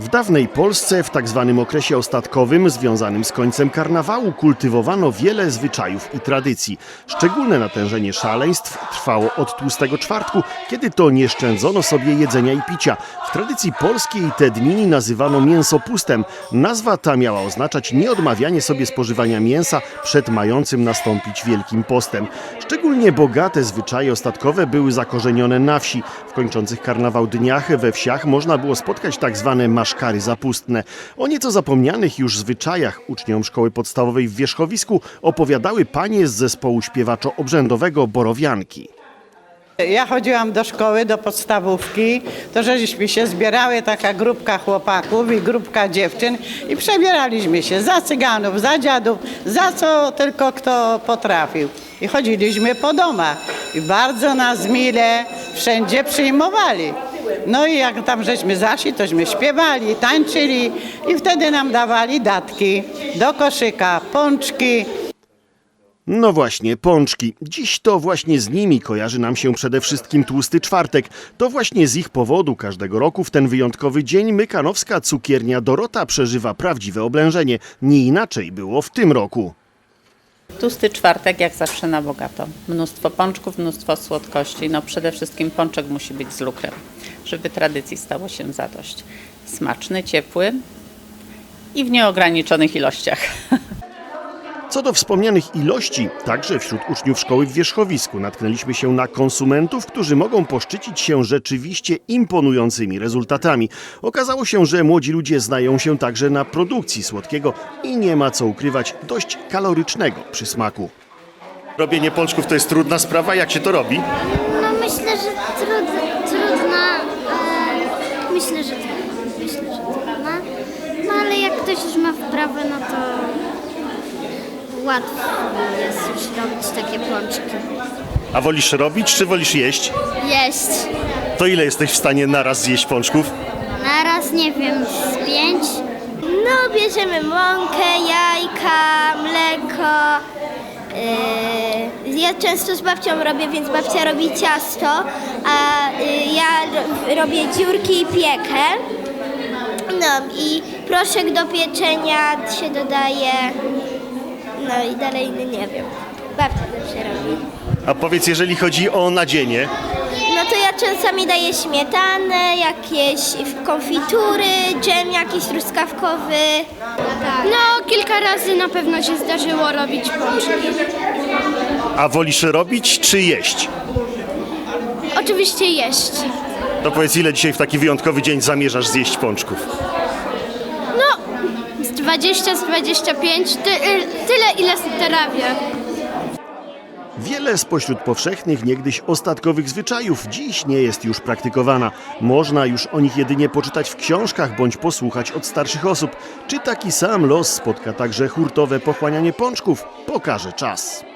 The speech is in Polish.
W dawnej Polsce, w tak zwanym okresie ostatkowym, związanym z końcem karnawału, kultywowano wiele zwyczajów i tradycji. Szczególne natężenie szaleństw trwało od tłustego czwartku, kiedy to nie szczędzono sobie jedzenia i picia. W tradycji polskiej te dni nazywano mięsopustem. Nazwa ta miała oznaczać nieodmawianie sobie spożywania mięsa przed mającym nastąpić Wielkim Postem. Szczególnie bogate zwyczaje ostatkowe były zakorzenione na wsi. W kończących karnawał dniach we wsiach można było spotkać tak zwane maszkary zapustne. O nieco zapomnianych już zwyczajach uczniom szkoły podstawowej w Wierzchowisku opowiadały panie z zespołu śpiewaczo-obrzędowego Borowianki. Ja chodziłam do szkoły, do podstawówki, to żeśmy się zbierały taka grupka chłopaków i grupka dziewczyn i przebieraliśmy się za cyganów, za dziadów, za co tylko kto potrafił. I chodziliśmy po domach i bardzo nas mile wszędzie przyjmowali. No i jak tam żeśmy zaszli, tośmy śpiewali, tańczyli i wtedy nam dawali datki do koszyka, pączki, No właśnie, pączki. Dziś to właśnie z nimi kojarzy nam się przede wszystkim tłusty czwartek. To właśnie z ich powodu każdego roku w ten wyjątkowy dzień mykanowska cukiernia Dorota przeżywa prawdziwe oblężenie. Nie inaczej było w tym roku. Tłusty czwartek, jak zawsze na bogato. Mnóstwo pączków, mnóstwo słodkości. No przede wszystkim pączek musi być z lukrem, żeby tradycji stało się zadość. Smaczny, ciepły i w nieograniczonych ilościach. Co do wspomnianych ilości, także wśród uczniów szkoły w Wierzchowisku natknęliśmy się na konsumentów, którzy mogą poszczycić się rzeczywiście imponującymi rezultatami. Okazało się, że młodzi ludzie znają się także na produkcji słodkiego i nie ma co ukrywać dość kalorycznego przysmaku. Robienie pączków to jest trudna sprawa, jak się to robi? No myślę, że trud, trudna. E, myślę, że trudna. Myślę, że trudna. No ale jak ktoś już ma wprawę, no to łatwo jest już robić takie pączki. A wolisz robić, czy wolisz jeść? Jeść. To ile jesteś w stanie naraz zjeść pączków? Naraz, nie wiem, z pięć. No, bierzemy mąkę, jajka, mleko. Yy, ja często z babcią robię, więc babcia robi ciasto, a yy, ja ro- robię dziurki i piekę. No i proszek do pieczenia się dodaje. No i dalej nie wiem. Babcia zawsze robi. A powiedz, jeżeli chodzi o nadzienie, No to ja czasami daję śmietanę, jakieś konfitury, dżem jakiś truskawkowy. No, kilka razy na pewno się zdarzyło robić pączki. a wolisz robić, czy jeść? Oczywiście jeść. To powiedz, ile dzisiaj w taki wyjątkowy dzień zamierzasz zjeść pączków? No, z 20, z 25, ty, y, tyle ile trawię. Wiele spośród powszechnych, niegdyś ostatkowych zwyczajów dziś nie jest już praktykowana. Można już o nich jedynie poczytać w książkach bądź posłuchać od starszych osób. Czy taki sam los spotka także hurtowe pochłanianie pączków? Pokaże czas.